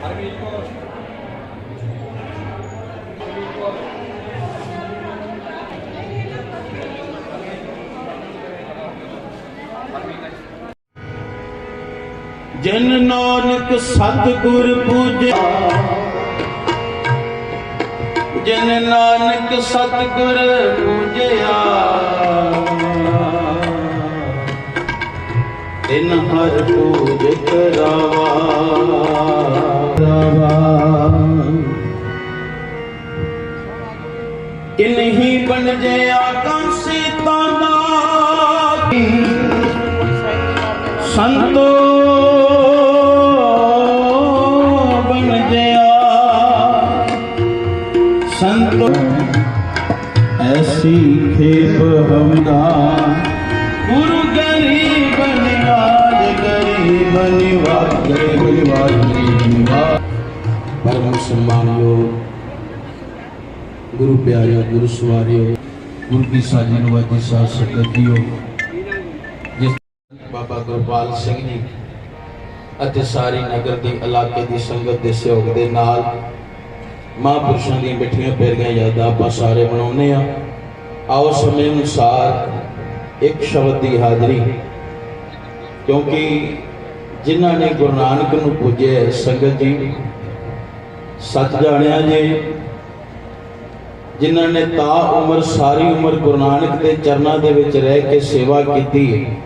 ਜਨ ਨਾਨਕ ਸਤਿਗੁਰ ਪੂਜਿਆ। ਜਨ ਨਾਨਕ ਸਤਿਗੁਰ ਪੂਜਿਆ। ਤਿਨ ਹਰ ਪੂਜ ਕਰਾਵਾ। ਕਿਨਹੀ ਬਣ ਜੇ ਆਕਾਸ਼ੀ ਤਾਨਾ ਸੰਤੋ ਗੁਰੂ ਪਿਆਰਿਓ, ਗੁਰੂ ਸਵਾਰਿਓ, ਗੁਰੂ ਕੀ ਸਾਜੀ ਨੂੰ ਵਾਜੀ ਸਾਧ ਸੰਗਤ ਜੀਓ ਜਿਸ ਬਾਬਾ ਗੁਰਪਾਲ ਸਿੰਘ ਜੀ ਅਤੇ ਸਾਰੀ ਨਗਰ ਦੀ ਇਲਾਕੇ ਦੀ ਸੰਗਤ ਦੇ ਸਹਿਯੋਗ ਦੇ ਨਾਲ ਮਹਾਂਪੁਰਸ਼ਾਂ ਦੀਆਂ ਮਿੱਠੀਆਂ ਪਿਆਰੀਆਂ ਯਾਦਾਂ ਆਪਾਂ ਸਾਰੇ ਮਨਾਉਂਦੇ ਆ ਆਓ ਸਮੇਂ ਅਨੁਸਾਰ ਇੱਕ ਸ਼ਬਦ ਦੀ ਹਾਜ਼ਰੀ, ਕਿਉਂਕਿ ਜਿਨ੍ਹਾਂ ਨੇ ਗੁਰੂ ਨਾਨਕ ਨੂੰ ਪੂਜਿਆ ਸੰਗਤ ਜੀ ਸੱਚ ਜਾਣਿਆ ਜੇ ਜਿਨ੍ਹਾਂ ਨੇ ਤਾ ਉਮਰ ਸਾਰੀ ਉਮਰ ਗੁਰੂ ਨਾਨਕ ਦੇ ਚਰਨਾਂ ਦੇ ਵਿੱਚ ਰਹਿ ਕੇ ਸੇਵਾ ਕੀਤੀ ਹੈ।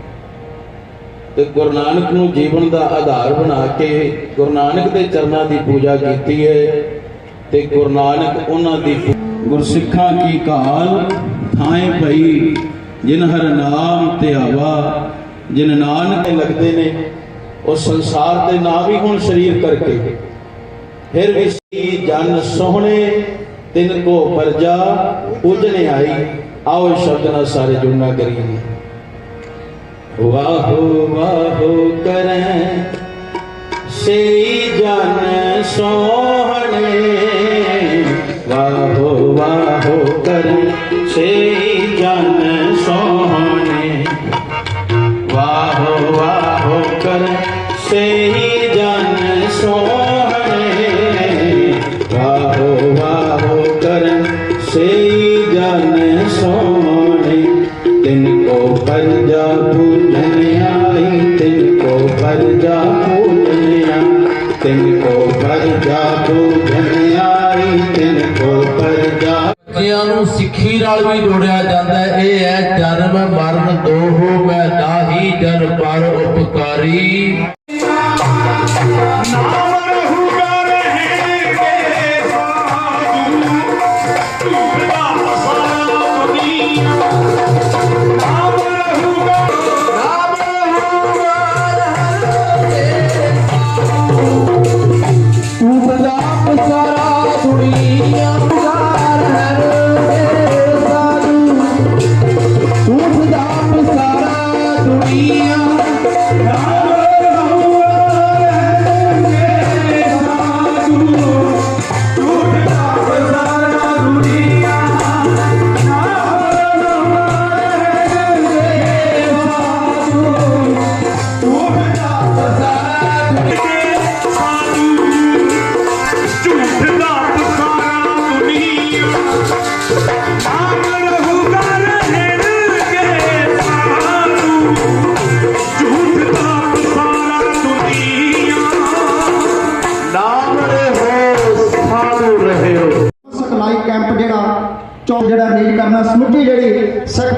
ਤੇ ਗੁਰੂ ਨਾਨਕ ਨੂੰ ਜੀਵਨ ਦਾ ਆਧਾਰ ਬਣਾ ਕੇ ਗੁਰੂ ਨਾਨਕ ਦੇ ਚਰਨਾਂ ਦੀ ਪੂਜਾ ਕੀਤੀ ਹੈ ਤੇ ਗੁਰੂ ਨਾਨਕ ਉਹਨਾਂ ਦੀ ਗੁਰਸਿੱਖਾਂ ਕੀ ਕਾਲ? ਥਾਏ ਭਈ ਜਿਨ ਹਰ ਨਾਮ ਧਿਆਵਾ ਜਿਨ ਨਾਨਕ ਲੱਗਦੇ ਨੇ, ਉਹ ਸੰਸਾਰ ਦੇ ਨਾਂ ਵੀ ਹੁਣ ਸਰੀਰ ਕਰਕੇ। ਫਿਰ ਵੀ ਜਨ ਸੋਹਣੇ ਤਿਨ ਕੋ ਪਰਜਾ ਉਜਨੇ ਆਈ ਆਓ ਇਸ ਸ਼ਬਦ ਨਾਲ ਸਾਰੇ ਜੁੜਨਾ ਕਰੀਏ ਵਾਹੋ ਵਾਹੋ ਕਰੈ ਸਈ ਜਨ ਸੋਹਣੇ ਵਾਹੋ ਵਾਹੋ ਕਰੈ ਸਈ ਜਨ ਸੋਹਣੇ ਵਾਹੋ ਵਾਹੋ ਕਰੈ ਸਈ ਸੋਹਣੇ ਤਿਨ ਕੋ ਪਰਜਾ ਪੂਜਨ ਆਈ ਤਿਨ ਕੋ ਪਰਜਾ ਪੂਜਨ ਆਈ ਤਿਨ ਕੋ ਪਰਜਾ ਪੂਜਨ ਆਈ ਤਿਨ ਕੋ ਪਰਜਾ ਬੱਚਿਆਂ ਨੂੰ ਸਿੱਖੀ ਨਾਲ ਵੀ ਜੋੜਿਆ ਜਾਂਦਾ ਇਹ ਹੈ ਜਨਮ, ਮਰਨ, ਦੋਹੋ, ਮੈਂ ਨਾਹੀ ਜਨ ਪਰ ਉਪਕਾਰੀ। ਨਾਮ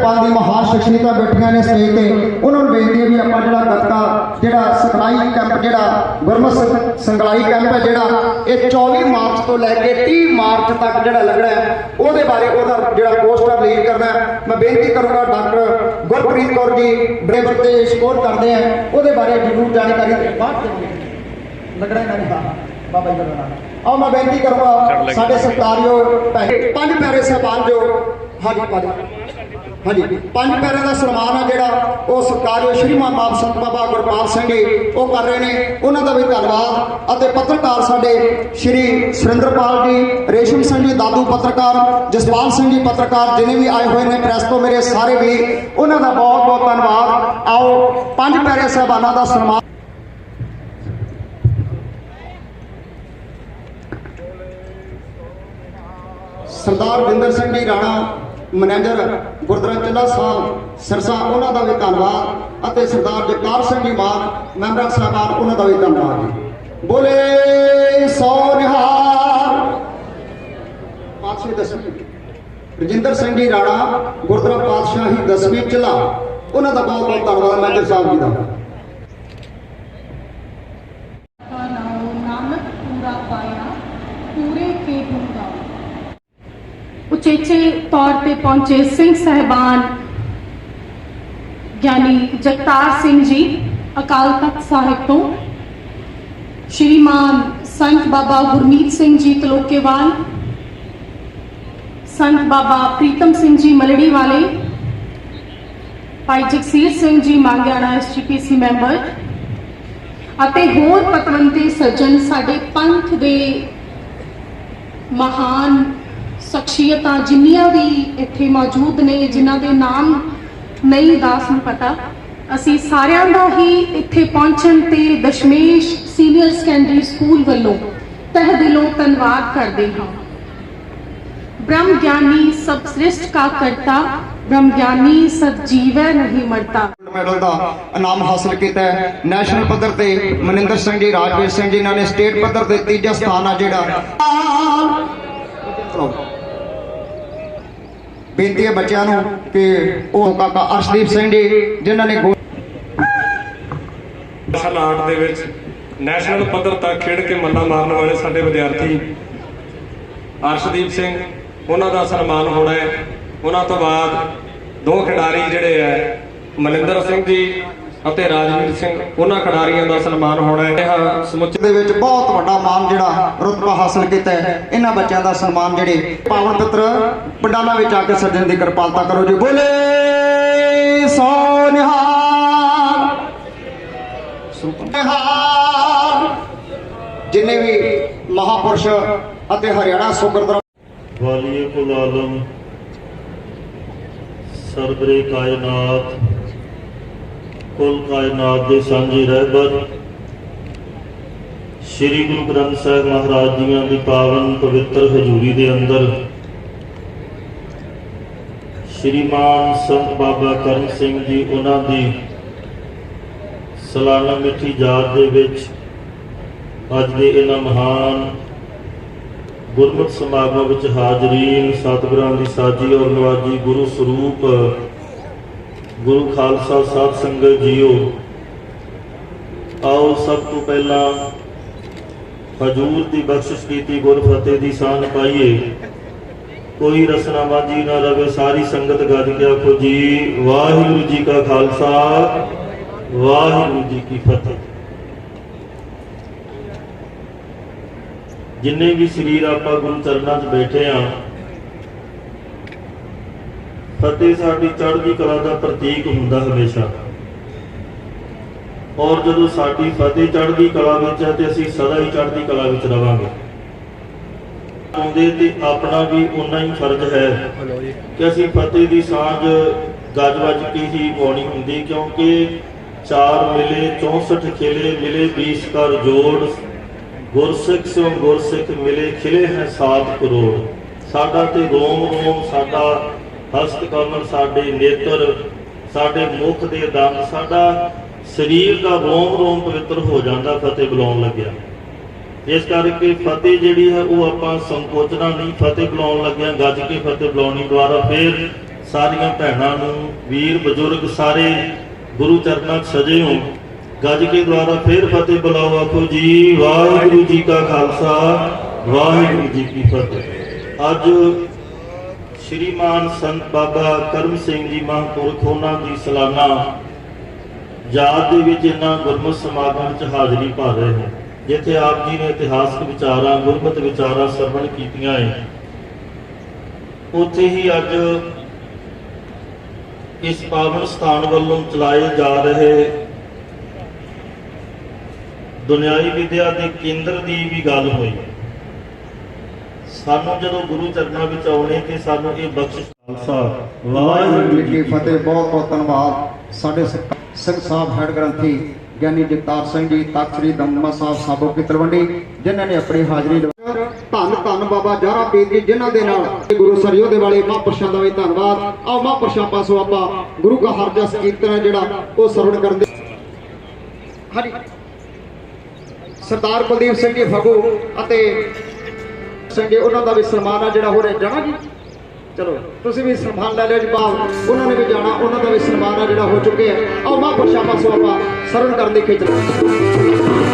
ਪੰਥ ਦੀ ਮਹਾਨ ਸ਼ਖਸੀਅਤਾਂ ਬੈਠੀਆਂ ਨੇ ਸਟੇਜ ਤੇ। ਉਹਨਾਂ ਨੂੰ ਬੇਨਤੀ ਹੈ ਵੀ ਆਪਾਂ ਜਿਹੜਾ ਗੱਤਕਾ ਜਿਹੜਾ ਸਿਖਲਾਈ ਕੈਂਪ ਜਿਹੜਾ ਗੁਰਮਤ ਸਿ- ਸਿਖਲਾਈ ਕੈਂਪ ਹੈ ਜਿਹੜਾ ਇਹ 24 ਮਾਰਚ ਤੋਂ ਲੈ ਕੇ 30 ਮਾਰਚ ਤੱਕ ਜਿਹੜਾ ਲੱਗਣਾ ਹੈ ਉਹਦੇ ਬਾਰੇ ਉਹਦਾ ਜਿਹੜਾ ਪੋਸਟਰ ਰਿਲੀਜ਼ ਕਰਨਾ ਹੈ। ਮੈਂ ਬੇਨਤੀ ਕਰੂੰਗਾ ਡਾਕਟਰ ਗੁਰਪ੍ਰੀਤ ਕੌਰ ਜੀ ਡਰਾਈਵਰ ਤੇ ਸਪੋਰਟ ਕਰਦੇ ਆ। ਉਹਦੇ ਬਾਰੇ ਜ਼ਰੂਰ ਜਾਣਕਾਰੀ ਬਾਅਦ ਲੱਗਣਾ ਇਹਨਾਂ ਨੇ ਹਾਂ ਬਾਬਾ ਜੀ ਦਾ ਆਓ ਮੈਂ ਬੇਨਤੀ ਕਰੂੰਗਾ ਸਾਡੇ ਸਰਕਾਰੀਓ ਪੰਜ ਪਿਆਰੇ ਸਾਹਿਬਾਨ ਜੋ ਹਾਂਜੀ ਪੰਜ ਹਾਂਜੀ। ਪੰਜ ਪਿਆਰਿਆਂ ਦਾ ਸਨਮਾਨ ਆ ਜਿਹੜਾ ਉਹ ਸਰਕਾਰੀਓ ਸ਼੍ਰੀਮਾਨ ਬਾਬ ਸੰਤ ਬਾਬਾ ਗੁਰਪਾਲ ਸਿੰਘ ਜੀ ਉਹ ਕਰ ਰਹੇ ਨੇ। ਉਹਨਾਂ ਦਾ ਵੀ ਧੰਨਵਾਦ। ਅਤੇ ਪੱਤਰਕਾਰ ਸਾਡੇ ਸ਼੍ਰੀ ਸੁਰਿੰਦਰਪਾਲ ਜੀ, ਰੇਸ਼ਮ ਸਿੰਘ ਜੀ, ਦਾਦੂ ਪੱਤਰਕਾਰ, ਜਸਪਾਲ ਸਿੰਘ ਜੀ ਪੱਤਰਕਾਰ ਜਿਨੇ ਵੀ ਆਏ ਹੋਏ ਨੇ ਪ੍ਰੈਸ ਤੋਂ ਮੇਰੇ ਸਾਰੇ ਵੀ, ਉਹਨਾਂ ਦਾ ਬਹੁਤ ਬਹੁਤ ਧੰਨਵਾਦ। ਆਓ, ਪੰਜ ਪਿਆਰੇ ਸਾਹਿਬਾਨਾਂ ਦਾ ਸਨਮਾਨ। ਸਰਦਾਰ ਵਿੰਦਰ ਸਿੰਘ ਜੀ ਰਾਣਾ ਮੈਨੇਜਰ ਗੁਰਦੁਆਰਾ ਚੱਲਾ ਸਾਹਿਬ, ਸਿਰਸਾ, ਉਹਨਾਂ ਦਾ ਵੀ ਧੰਨਵਾਦ ਅਤੇ ਸਰਦਾਰ ਜਗਤਾਰ ਸਿੰਘ ਜੀ ਮਾਨ, ਮੈਂਬਰ ਸਾਹਿਬਾਨ, ਉਹਨਾਂ ਦਾ ਵੀ ਧੰਨਵਾਦ ਜੀ। ਬੋਲੇ ਸੋ ਨਿਹਾਲ। ਪਾਤਸ਼ਾਹੀ ਦਸਵੀਂ। ਰਜਿੰਦਰ ਸਿੰਘ ਜੀ ਰਾਣਾ, ਗੁਰਦੁਆਰਾ ਪਾਤਸ਼ਾਹੀ ਦਸਵੀਂ ਚੱਲਾ। ਉਹਨਾਂ ਦਾ ਬਹੁਤ ਬਹੁਤ ਧੰਨਵਾਦ, ਮੈਨੇਜਰ ਸਾਹਿਬ ਜੀ ਦਾ ਨਾਉ ਨਾਨਕ ਪੂਰਾ ਪਾਇਆ ਪੂਰੇ ਕੇ ਗੁੰਗਾ ਉਚੇਚੇ ਤੌਰ ਤੇ ਪਹੁੰਚੇ ਸਿੰਘ ਸਹਿਬਾਨ ਗਿਆਨੀ ਜਗਤਾਰ ਸਿੰਘ ਜੀ ਅਕਾਲ ਤਖਤ ਸਾਹਿਬ ਤੋਂ। ਸ਼੍ਰੀਮਾਨ ਸੰਤ ਬਾਬਾ ਗੁਰਮੀਤ ਸਿੰਘ ਜੀ ਤਲੋਕੇਵਾਲ, ਸੰਤ ਬਾਬਾ ਪ੍ਰੀਤਮ ਸਿੰਘ ਜੀ ਮਲੜੀ ਵਾਲੇ, ਭਾਈ ਜਗਸੀਰ ਸਿੰਘ ਜੀ ਮੰਗਿਆਣਾ ਐਸਜੀਪੀਸੀ ਮੈਂਬਰ ਅਤੇ ਹੋਰ ਪਤਵੰਤੇ ਸੱਜਣ ਸਾਡੇ ਪੰਥ ਦੇ ਮਹਾਨ ਸ਼ਖਸੀਅਤਾਂ ਜਿੰਨੀਆਂ ਵੀ ਇੱਥੇ ਮੌਜੂਦ ਨੇ ਜਿਨ੍ਹਾਂ ਦੇ ਨਾਮ ਨਹੀਂ ਦਾਸ ਨੂੰ ਪਤਾ ਅਸੀਂ ਸਾਰਿਆਂ ਦਾ ਹੀ ਇੱਥੇ ਪਹੁੰਚਣ ਤੇ ਦਸ਼ਮੇਸ਼ ਸੀਨੀਅਰ ਸੈਕੰਡਰੀ ਸਕੂਲ ਵੱਲੋਂ ਤਹਿ ਦਿਲੋਂ ਧੰਨਵਾਦ ਕਰਦੇ ਹਾਂ। ਬ੍ਰਹਮ ਗਿਆਨੀ ਸਭ ਸ੍ਰਿਸ਼ਟ ਕਾ ਕਰਤਾ ਬ੍ਰਹਮ ਗਿਆਨੀ ਸਦ ਜੀਵੈ ਨਹੀਂ ਮਰਤਾ। ਮੈਡਲ ਦਾ ਇਨਾਮ ਹਾਸਲ ਕੀਤਾ ਹੈ। ਨੈਸ਼ਨਲ ਪੱਧਰ ਤੇ ਮਨਿੰਦਰ ਸਿੰਘ ਜੀ ਰਾਜਵੀਰ ਸਿੰਘ ਜੀ ਇਹਨਾਂ ਨੇ ਸਟੇਟ ਪੱਧਰ ਤੇ ਤੀਜਾ ਸਥਾਨ ਆ ਜਿਹੜਾ। ਬੇਨਤੀ ਹੈ ਬੱਚਿਆਂ ਨੂੰ ਕਿ ਉਹ ਕਾਕਾ ਅਰਸ਼ਦੀਪ ਸਿੰਘ ਜੀ, ਜਿਨ੍ਹਾਂ ਨੇ ਮਾਰਸ਼ਲ ਆਰਟ ਦੇ ਵਿੱਚ ਨੈਸ਼ਨਲ ਪੱਧਰ ਤੱਕ ਖੇਡ ਕੇ ਮੱਲਾ ਮਾਰਨ ਵਾਲੇ ਸਾਡੇ ਵਿਦਿਆਰਥੀ ਅਰਸ਼ਦੀਪ ਸਿੰਘ, ਉਹਨਾਂ ਦਾ ਸਨਮਾਨ ਹੋਣਾ ਹੈ। ਉਹਨਾਂ ਤੋਂ ਬਾਅਦ ਦੋ ਖਿਡਾਰੀ ਜਿਹੜੇ ਹੈ ਮਨਿੰਦਰ ਸਿੰਘ ਜੀ ਅਤੇ ਰਾਜਵੀਰ ਸਿੰਘ, ਉਹਨਾਂ ਖਿਡਾਰੀਆਂ ਦਾ ਸਨਮਾਨ ਹੋਣਾ ਹੈ। ਇਹ ਸਮੁੱਚੇ ਦੇ ਵਿੱਚ ਬਹੁਤ ਵੱਡਾ ਮਾਨ ਜਿਹੜਾ ਰੁਤਬਾ ਹਾਸਲ ਕੀਤਾ ਹੈ। ਇਹਨਾਂ ਬੱਚਿਆਂ ਦਾ ਸਨਮਾਨ ਜਿਹੜੇ ਪਾਵਨ ਪਿੱਤਰ ਪੰਡਾਲਾਂ ਵਿੱਚ ਆ ਕੇ ਸੱਜਣ ਦੀ ਕਿਰਪਾਲਤਾ ਕਰੋ ਜੀ। ਬੋਲੇ ਸੋ ਨਿਹਾਲ ਜਿੰਨੇ ਵੀ ਮਹਾਪੁਰਸ਼ ਅਤੇ ਹਰਿਆਣਾ ਸੁਗਰਦਰ ਵਾਲੀਏ ਕੁਲ ਆਲਮ, ਸਰਬਰੇ ਕਾਇਨਾਤ ਕੁਲ ਕਾਇਨਾਤ ਦੇ ਸਾਂਝੇ ਰਹਿਬਰ ਸ੍ਰੀ ਗੁਰੂ ਗ੍ਰੰਥ ਸਾਹਿਬ ਮਹਾਰਾਜ ਜੀਆਂ ਦੀ ਪਾਵਨ ਪਵਿੱਤਰ ਹਜ਼ੂਰੀ ਦੇ ਅੰਦਰ ਸ਼੍ਰੀਮਾਨ ਸੰਤ ਬਾਬਾ ਕਰਮ ਸਿੰਘ ਜੀ, ਉਹਨਾਂ ਦੀ ਸਾਲਾਨਾ ਮਿੱਠੀ ਯਾਦ ਦੇ ਵਿੱਚ ਅੱਜ ਦੇ ਇਹਨਾਂ ਮਹਾਨ ਗੁਰਮਤਿ ਸਮਾਗਮ ਵਿੱਚ ਹਾਜ਼ਰੀਨ ਸਤਿਗੁਰਾਂ ਦੀ ਸਾਜੀ ਔਰ ਨਵਾਜੀ ਗੁਰੂ ਸਰੂਪ ਗੁਰੂ ਖਾਲਸਾ ਸਾਧ ਸੰਗਤ ਜੀਓ, ਆਓ ਸਭ ਤੋਂ ਪਹਿਲਾਂ ਹਜੂਰ ਦੀ ਬਖਸ਼ਿਸ਼ ਕੀਤੀ, ਗੁਰ ਫਤਿਹ ਦੀ ਸਾਨ ਪਾਈਏ। ਕੋਈ ਰਸਨਾ ਮਾਜੀ ਨਾ ਰਵੇ, ਸਾਰੀ ਸੰਗਤ ਗੱਜ ਕੇ ਆਖੋ ਜੀ, ਵਾਹਿਗੁਰੂ ਜੀ ਕਾ ਖਾਲਸਾ, ਵਾਹਿਗੁਰੂ ਜੀ ਕੀ ਫਤਿਹ। ਜਿੰਨੇ ਵੀ ਸਰੀਰ ਆਪਾਂ ਗੁਰੂ ਚਰਨਾਂ 'ਚ ਬੈਠੇ ਆ ਫਤਿਹ ਸਾਡੀ ਚੜ੍ਹਦੀ ਕਲਾ ਦਾ ਪ੍ਰਤੀਕ ਹੁੰਦਾ ਹਮੇਸ਼ਾ। ਔਰ ਜਦੋਂ ਸਾਡੀ ਫਤਿਹ ਚੜ੍ਹਦੀ ਕਲਾ ਵਿੱਚ ਹੈ ਤੇ ਅਸੀਂ ਸਦਾ ਹੀ ਚੜ੍ਹਦੀ ਕਲਾ ਵਿੱਚ ਰਵਾਂਗੇ। ਆਉਂਦੇ ਤੇ ਆਪਣਾ ਵੀ ਉਨਾ ਹੀ ਫਰਜ਼ ਹੈ ਕਿ ਅਸੀਂ ਫਤਿਹ ਦੀ ਸਾਂਝ ਗੱਜ ਵੱਜ ਕੇ ਹੀ ਪਾਉਣੀ ਹੁੰਦੀ, ਕਿਉਂਕਿ ਚਾਰ ਮਿਲੇ 64 ਖਿਲੇ, ਮਿਲੇ 20 ਕਰ ਜੋੜ, ਗੁਰਸਿੱਖ ਸੋ ਗੁਰਸਿੱਖ ਮਿਲੇ, ਖਿਲੇ ਹੈ ਸਾਤ ਕਰੋੜ। ਸਾਡਾ ਤੇ ਰੋਮ ਰੋਮ ਸਾਡਾ ਹਸਤ ਕਮਲ ਸਾਡੇ ਨੇਤਰ, ਸਾਡੇ ਮੁਖ ਦੇ ਦੰਦ, ਸਾਡਾ ਸਰੀਰ ਦਾ ਰੋਮ ਰੋਮ ਪਵਿੱਤਰ ਹੋ ਜਾਂਦਾ ਫਤਿਹ ਬੁਲਾਉਣ ਲੱਗਿਆ। ਇਸ ਕਰਕੇ ਫਤਿਹ ਜਿਹੜੀ ਹੈ ਉਹ ਆਪਾਂ ਸੰਕੋਚਨਾ ਨਹੀਂ ਫਤਿਹ ਬੁਲਾਉਣ ਲੱਗਿਆ, ਗੱਜ ਕੇ ਫਤਿਹ ਬੁਲਾਉਣੀ ਦੁਆਰਾ ਫੇਰ ਸਾਰੀਆਂ ਭੈਣਾਂ ਨੂੰ, ਵੀਰ, ਬਜ਼ੁਰਗ ਸਾਰੇ ਗੁਰੂ ਚਰਨਾਂ 'ਚ ਸਜੇ ਹੋ ਗੱਜ ਕੇ ਦੁਆਰਾ ਫੇਰ ਫਤਿਹ ਬੁਲਾਓ, ਆਖੋ ਜੀ, ਵਾਹਿਗੁਰੂ ਜੀ ਕਾ ਖਾਲਸਾ, ਵਾਹਿਗੁਰੂ ਜੀ ਕੀ ਫਤਿਹ। ਅੱਜ ਸ਼੍ਰੀਮਾਨ ਸੰਤ ਬਾਬਾ ਕਰਮ ਸਿੰਘ ਜੀ ਮਹਾਂਪੁਰਖ, ਉਹਨਾਂ ਦੀ ਸਾਲਾਨਾ ਯਾਦ ਦੇ ਵਿੱਚ ਇਹਨਾਂ ਗੁਰਮਤਿ ਸਮਾਗਮ ਵਿੱਚ ਹਾਜ਼ਰੀ ਭਰ ਰਹੇ ਨੇ, ਜਿੱਥੇ ਆਪ ਜੀ ਨੇ ਇਤਿਹਾਸਕ ਵਿਚਾਰਾਂ, ਗੁਰਮਤਿ ਵਿਚਾਰਾਂ ਸਰਵਣ ਕੀਤੀਆਂ ਹੈ ਉੱਥੇ ਹੀ ਅੱਜ ਇਸ ਪਾਵਨ ਸਥਾਨ ਵੱਲੋਂ ਚਲਾਏ ਜਾ ਰਹੇ ਦੁਨਿਆਈ ਵਿਦਿਆ ਦੇ ਕੇਂਦਰ ਦੀ ਵੀ ਗੱਲ ਹੋਈ। ਸਾਨੂੰ ਜਦੋਂ ਗੁਰੂ ਚਰਨਾਂ ਵਿੱਚ ਆਉਣੇ ਤੇ ਸਾਨੂੰ ਇਹ ਬਖਸ਼ਿਸ਼ ਖਾਲਸਾ, ਵਾਹਿਗੁਰੂ ਜੀ ਕੀ ਫਤਿਹ। ਬਹੁਤ ਬਹੁਤ ਧੰਨਵਾਦ। ਸਾਡੇ ਸਿੰਘ ਸਾਹਿਬ ਹੈਡ ਗ੍ਰੰਥੀ ਗਿਆਨੀ ਜਗਤਾਰ ਸਿੰਘ ਜੀ ਤਖਤ ਸ੍ਰੀ ਸਾਹਿਬ ਸਾਬੋ ਕੀ ਤਲਵੰਡੀ, ਜਿਨ੍ਹਾਂ ਨੇ ਆਪਣੀ ਹਾਜ਼ਰੀ ਧੰਨ ਧੰਨ ਬਾਬਾ ਜਾਰਾ ਪੀਰ ਜੀ, ਜਿਨ੍ਹਾਂ ਦੇ ਨਾਲ ਗੁਰੂ ਸਰਿਓ ਦੇ ਵਾਲੇ ਮਹਾਂਪੁਰਸ਼ਾਂ ਦਾ ਵੀ ਧੰਨਵਾਦ। ਆਓ ਮਹਾਂਪੁਰਸ਼ਾਂ ਪਾਸੋਂ ਆਪਾਂ ਗੁਰੂ ਕਾ ਹਰਜਸ ਕੀਰਤਨ ਜਿਹੜਾ ਉਹ ਸਰਵਣ ਕਰਦੇ ਹਾਂਜੀ। ਸਰਦਾਰ ਕੁਲਦੀਪ ਸਿੰਘ ਜੀ ਫਗੂ ਅਤੇ ਜੀ ਉਹਨਾਂ ਦਾ ਵੀ ਸਨਮਾਨ ਆ ਜਿਹੜਾ ਹੋ ਰਿਹਾ। ਜਾਣਾ ਜੀ ਚਲੋ ਤੁਸੀਂ ਵੀ ਸਨਮਾਨ ਲੈ ਲਿਓ ਜੀ ਬਾਬ ਉਹਨਾਂ ਨੇ ਵੀ ਜਾਣਾ ਉਹਨਾਂ ਦਾ ਵੀ ਸਨਮਾਨ ਆ ਜਿਹੜਾ ਹੋ ਚੁੱਕਿਆ। ਆਓ ਮਹਾਂਪੁਰਸ਼ਾਂ ਪਾਸੋਂ ਆਪਾਂ ਸਰਵਣ ਕਰਨ ਦੀ ਖਿੱਚ ਲਓ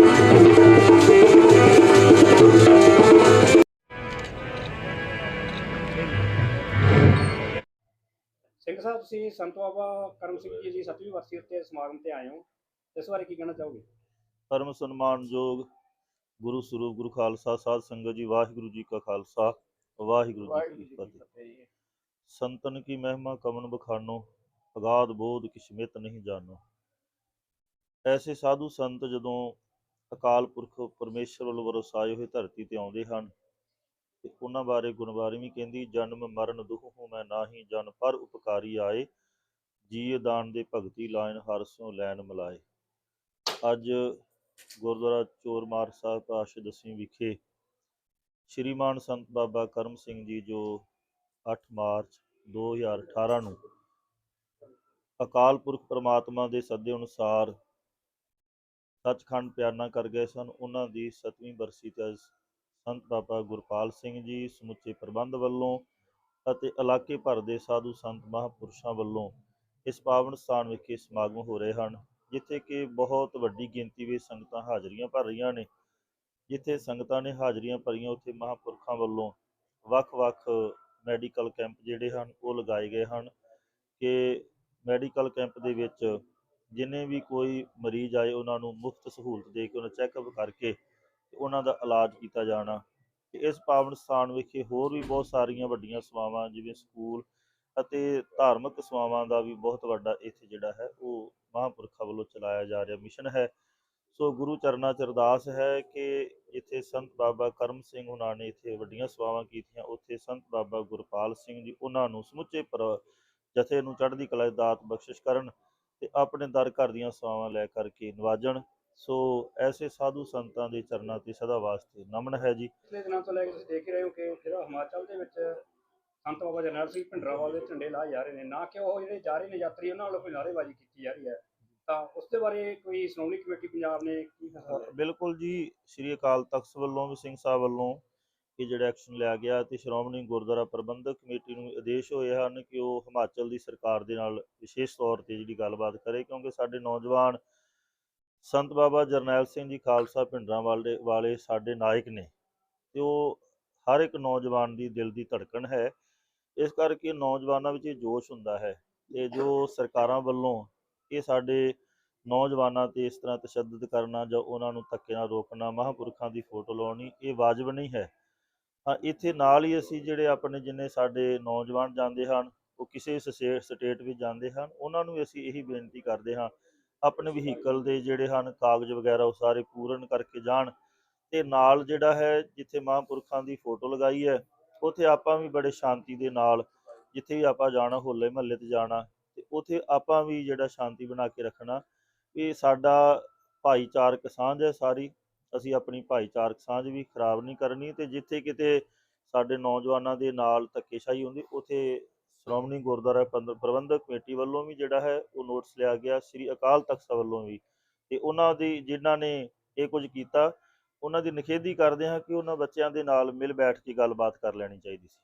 ਸਿੰਘ ਸਾਹਿਬ ਤੁਸੀਂ ਸੰਤ ਬਾਬਾ ਕਰਮ ਸਿੰਘ ਜੀ ਦੀ 7ਵੀਂ ਵਰਸੀ ਉੱਤੇ ਸਮਾਗਮ ਤੇ ਆਏ ਹੋ। ਇਸ ਬਾਰੇ ਕੀ ਕਹਿਣਾ ਚਾਹੋਗੇ? ਪਰਮ ਸਨਮਾਨਯੋਗ ਗੁਰੂ ਸਰੂਪ ਗੁਰੂ ਖਾਲਸਾ ਸਾਧ ਸੰਗਤ ਜੀ ਵਾਹਿਗੁਰੂ ਜੀ ਕਾ ਖਾਲਸਾ ਵਾਹਿਗੁਰੂ ਜੀ ਕੀ ਫਤਿਹ। ਸੰਤਨ ਕੀ ਮਹਿਮਾ ਕਮਨ ਬਖਾਨੋ ਅਗਾਧ ਬੋਧ ਕਿਛ ਮਿਤ ਨਹੀਂ ਜਾਣੋ ਐਸੇ ਸਾਧੂ ਸੰਤ ਜਦੋਂ ਅਕਾਲ ਪੁਰਖ ਪਰਮੇਸ਼ਰ ਵੱਲੋਂ ਵਰਸਾਏ ਹੋਏ ਧਰਤੀ ਤੇ ਆਉਂਦੇ ਹਨ ਤੇ ਉਹਨਾਂ ਬਾਰੇ ਗੁਣਵਾਰੀ ਵੀ ਕਹਿੰਦੀ ਜਨਮ ਮਰਨ ਦੁਖ ਹੂੰ ਮੈਂ ਨਾਹੀ ਜਨ ਪਰ ਉਪਕਾਰੀ ਆਏ ਜੀਅ ਦਾਨ ਦੇ ਭਗਤੀ ਲਾਇਨ ਹਰ ਸਿਉ ਲੈਨ ਮਿਲਾਏ। ਅੱਜ ਗੁਰਦੁਆਰਾ ਚੋਰਮਾਰ ਸਾਹਿਬ ਪਾਸ਼ ਦਸਵੀਂ ਵਿਖੇ ਸ਼੍ਰੀਮਾਨ ਸੰਤ ਬਾਬਾ ਕਰਮ ਸਿੰਘ ਜੀ ਜੋ 8 ਮਾਰਚ 2018 ਨੂੰ ਅਕਾਲ ਪੁਰਖ ਪ੍ਰਮਾਤਮਾ ਦੇ ਸੱਦੇ ਅਨੁਸਾਰ ਸੱਚਖੰਡ ਪਿਆਰਨਾ ਕਰ ਗਏ ਸਨ। ਉਹਨਾਂ ਦੀ 7ਵੀਂ ਬਰਸੀ ਤੇ ਅੱਜ ਸੰਤ ਬਾਬਾ ਗੁਰਪਾਲ ਸਿੰਘ ਜੀ ਸਮੁੱਚੇ ਪ੍ਰਬੰਧ ਵੱਲੋਂ ਅਤੇ ਇਲਾਕੇ ਭਰ ਦੇ ਸਾਧੂ ਸੰਤ ਮਹਾਂਪੁਰਸ਼ਾਂ ਵੱਲੋਂ ਇਸ ਪਾਵਨ ਸਥਾਨ ਵਿਖੇ ਸਮਾਗਮ ਹੋ ਰਹੇ ਹਨ। ਜਿੱਥੇ ਕਿ ਬਹੁਤ ਵੱਡੀ ਗਿਣਤੀ ਵਿੱਚ ਸੰਗਤਾਂ ਹਾਜ਼ਰੀਆਂ ਭਰ ਰਹੀਆਂ ਨੇ, ਜਿੱਥੇ ਸੰਗਤਾਂ ਨੇ ਹਾਜ਼ਰੀਆਂ ਭਰੀਆਂ, ਉੱਥੇ ਮਹਾਂਪੁਰਖਾਂ ਵੱਲੋਂ ਵੱਖ-ਵੱਖ ਮੈਡੀਕਲ ਕੈਂਪ ਜਿਹੜੇ ਹਨ, ਉਹ ਲਗਾਏ ਗਏ ਹਨ ਕਿ ਮੈਡੀਕਲ ਕੈਂਪ ਦੇ ਵਿੱਚ ਜਿੰਨੇ ਵੀ ਕੋਈ ਮਰੀਜ਼ ਆਏ, ਉਹਨਾਂ ਨੂੰ ਮੁਫਤ ਸਹੂਲਤ ਦੇ ਕੇ ਉਹਨਾਂ ਚੈੱਕਅਪ ਕਰਕੇ ਉਹਨਾਂ ਦਾ ਇਲਾਜ ਕੀਤਾ ਜਾਣਾ। ਇਸ ਪਾਵਨ ਸਥਾਨ ਵਿਖੇ ਹੋਰ ਵੀ ਬਹੁਤ ਸਾਰੀਆਂ ਵੱਡੀਆਂ ਸੇਵਾਵਾਂ, ਜਿਵੇਂ ਸਕੂਲ ਅਤੇ ਧਾਰਮਿਕ ਸੇਵਾਵਾਂ ਦਾ ਵੀ ਬਹੁਤ ਵੱਡਾ ਇੱਥੇ ਜਿਹੜਾ ਹੈ, ਉਹ ਮਹਾਂਪੁਰਖਾਂ ਵੱਲੋਂ ਚਲਾਇਆ ਜਾ ਰਿਹਾ ਮਿਸ਼ਨ ਹੈ। ਸੋ ਗੁਰੂ ਚਰਨਾਂ 'ਚ ਅਰਦਾਸ ਹੈ ਕਿ ਇੱਥੇ ਸੰਤ ਬਾਬਾ ਕਰਮ ਸਿੰਘ ਉਹਨਾਂ ਨੇ ਇੱਥੇ ਵੱਡੀਆਂ ਸੇਵਾਵਾਂ ਕੀਤੀਆਂ। ਉੱਥੇ ਸੰਤ ਬਾਬਾ ਗੁਰਪਾਲ ਸਿੰਘ ਜੀ ਉਹਨਾਂ ਨੂੰ ਸਮੁੱਚੇ ਪਰ ਜਥੇ ਨੂੰ ਚੜ੍ਹਦੀ ਕਲਾ ਦੀ ਦਾਤ ਬਖਸ਼ਿਸ਼ ਕਰਨ ਤੇ ਆਪਣੇ ਦਰ ਘਰ ਦੀਆਂ ਸੇਵਾਵਾਂ ਲੈ ਕਰਕੇ ਨਵਾਜਣ। ਸੋ ਐਸੇ ਸਾਧੂ ਸੰਤਾਂ ਦੇ ਚਰਨਾਂ ਤੇ ਸਦਾ ਵਾਸਤੇ ਨਮਨ ਹੈ ਜੀ। ਪਿਛਲੇ ਦਿਨਾਂ ਤੋਂ ਲੈ ਕੇ ਤੁਸੀਂ ਦੇਖ ਰਹੇ ਹੋ ਕਿ ਜਿਹੜਾ ਹਿਮਾਚਲ ਦੇ ਵਿੱਚ ਸੰਤ ਬਾਬਾ ਜਰਨੈਲ ਸਿੰਘ ਭਿੰਡਰਾਵਾਲ ਦੇ ਝੰਡੇ ਲਾਏ ਜਾ ਰਹੇ ਨੇ। ਨਾ ਕਿ ਉਹ ਜਿਹੜੇ ਜਾ ਰਹੇ ਨੇ ਯਾਤਰੀ, ਉਹਨਾਂ ਵੱਲੋਂ ਕੋਈ ਨਾਅਰੇਬਾਜ਼ੀ ਕੀਤੀ ਜਾ ਰਹੀ ਹੈ। ਤਾਂ ਉਸ ਦੇ ਬਾਰੇ ਕੋਈ ਸ਼੍ਰੋਮਣੀ ਕਮੇਟੀ ਪੰਜਾਬ ਨੇ ਕੀ ਬਿਲਕੁਲ ਜੀ, ਸ੍ਰੀ ਅਕਾਲ ਤਖਤ ਵੱਲੋਂ ਵੀ, ਸਿੰਘ ਸਾਹਿਬ ਵੱਲੋਂ ਇਹ ਜਿਹੜਾ ਐਕਸ਼ਨ ਲਿਆ ਗਿਆ ਤੇ ਸ਼੍ਰੋਮਣੀ ਗੁਰਦੁਆਰਾ ਪ੍ਰਬੰਧਕ ਕਮੇਟੀ ਨੂੰ ਆਦੇਸ਼ ਹੋਏ ਹਨ ਕਿ ਉਹ ਹਿਮਾਚਲ ਦੀ ਸਰਕਾਰ ਦੇ ਨਾਲ ਵਿਸ਼ੇਸ਼ ਤੌਰ ਤੇ ਜਿਹੜੀ ਗੱਲਬਾਤ ਕਰੇ, ਕਿਉਂਕਿ ਸਾਡੇ ਨੌਜਵਾਨ ਸੰਤ ਬਾਬਾ ਜਰਨੈਲ ਸਿੰਘ ਜੀ ਖਾਲਸਾ ਭਿੰਡਰਾਂ ਵਾਲੇ ਵਾਲੇ ਸਾਡੇ ਨਾਇਕ ਨੇ। ਤੇ ਉਹ ਹਰ ਇੱਕ ਨੌਜਵਾਨ ਦੀ ਦਿਲ ਦੀ ਧੜਕਣ ਹੈ। ਇਸ ਕਰਕੇ ਨੌਜਵਾਨਾਂ ਵਿੱਚ ਇਹ ਜੋਸ਼ ਹੁੰਦਾ ਹੈ ਤੇ ਜੋ ਸਰਕਾਰਾਂ ਵੱਲੋਂ ਇਹ ਸਾਡੇ ਨੌਜਵਾਨਾਂ ਤੇ ਇਸ ਤਰ੍ਹਾਂ ਤਸ਼ੱਦਦ ਕਰਨਾ ਜਾਂ ਉਹਨਾਂ ਨੂੰ ਧੱਕੇ ਨਾਲ ਰੋਕਣਾ, ਮਹਾਂਪੁਰਖਾਂ ਦੀ ਫੋਟੋ ਲਾਉਣੀ, ਇਹ ਵਾਜਬ ਨਹੀਂ ਹੈ। ਹਾਂ, ਇੱਥੇ ਨਾਲ ਹੀ ਅਸੀਂ ਜਿਹੜੇ ਆਪਣੇ ਜਿੰਨੇ ਸਾਡੇ ਨੌਜਵਾਨ ਜਾਂਦੇ ਹਨ, ਉਹ ਕਿਸੇ ਸਟੇ- ਸਟੇਟ ਵਿੱਚ ਜਾਂਦੇ ਹਨ, ਉਹਨਾਂ ਨੂੰ ਵੀ ਅਸੀਂ ਇਹੀ ਬੇਨਤੀ ਕਰਦੇ ਹਾਂ, ਆਪਣੇ ਵਹੀਕਲ ਦੇ ਜਿਹੜੇ ਹਨ, ਕਾਗਜ਼ ਵਗੈਰਾ ਉਹ ਸਾਰੇ ਪੂਰਨ ਕਰਕੇ ਜਾਣ ਤੇ ਨਾਲ ਜਿਹੜਾ ਹੈ, ਜਿੱਥੇ ਮਹਾਂਪੁਰਖਾਂ ਦੀ ਫੋਟੋ ਲਗਾਈ ਹੈ ਉੱਥੇ ਆਪਾਂ ਵੀ ਬੜੇ ਸ਼ਾਂਤੀ ਦੇ ਨਾਲ ਜਿੱਥੇ ਵੀ ਆਪਾਂ ਜਾਣਾ, ਹੋਲੇ ਮਹੱਲੇ ਤੇ ਜਾਣਾ, ਤੇ ਉੱਥੇ ਆਪਾਂ ਵੀ ਜਿਹੜਾ ਸ਼ਾਂਤੀ ਬਣਾ ਕੇ ਰੱਖਣਾ, ਵੀ ਸਾਡਾ ਭਾਈਚਾਰਕ ਸਾਂਝ ਹੈ ਸਾਰੀ, ਅਸੀਂ ਆਪਣੀ ਭਾਈਚਾਰਕ ਸਾਂਝ ਵੀ ਖਰਾਬ ਨਹੀਂ ਕਰਨੀ, ਤੇ ਜਿੱਥੇ ਕਿਤੇ ਸਾਡੇ ਨੌਜਵਾਨਾਂ ਦੇ ਨਾਲ ਧੱਕੇਸ਼ਾਹੀ ਹੁੰਦੀ, ਉੱਥੇ ਸ਼੍ਰੋਮਣੀ ਗੁਰਦੁਆਰਾ ਪ੍ਰਬੰਧ- ਪ੍ਰਬੰਧਕ ਕਮੇਟੀ ਵੱਲੋਂ ਵੀ ਜਿਹੜਾ ਹੈ ਉਹ ਨੋਟਿਸ ਲਿਆ ਗਿਆ, ਸ੍ਰੀ ਅਕਾਲ ਤਖਤ ਸਾਹਿਬ ਵੱਲੋਂ ਵੀ, ਤੇ ਉਹਨਾਂ ਦੀ, ਜਿਨ੍ਹਾਂ ਨੇ ਇਹ ਕੁਝ ਕੀਤਾ ਉਹਨਾਂ ਦੀ ਨਿਖੇਧੀ ਕਰਦੇ ਹਾਂ ਕਿ ਉਹਨਾਂ ਬੱਚਿਆਂ ਦੇ ਨਾਲ ਮਿਲ ਬੈਠ ਕੇ ਗੱਲਬਾਤ ਕਰ ਲੈਣੀ ਚਾਹੀਦੀ ਸੀ।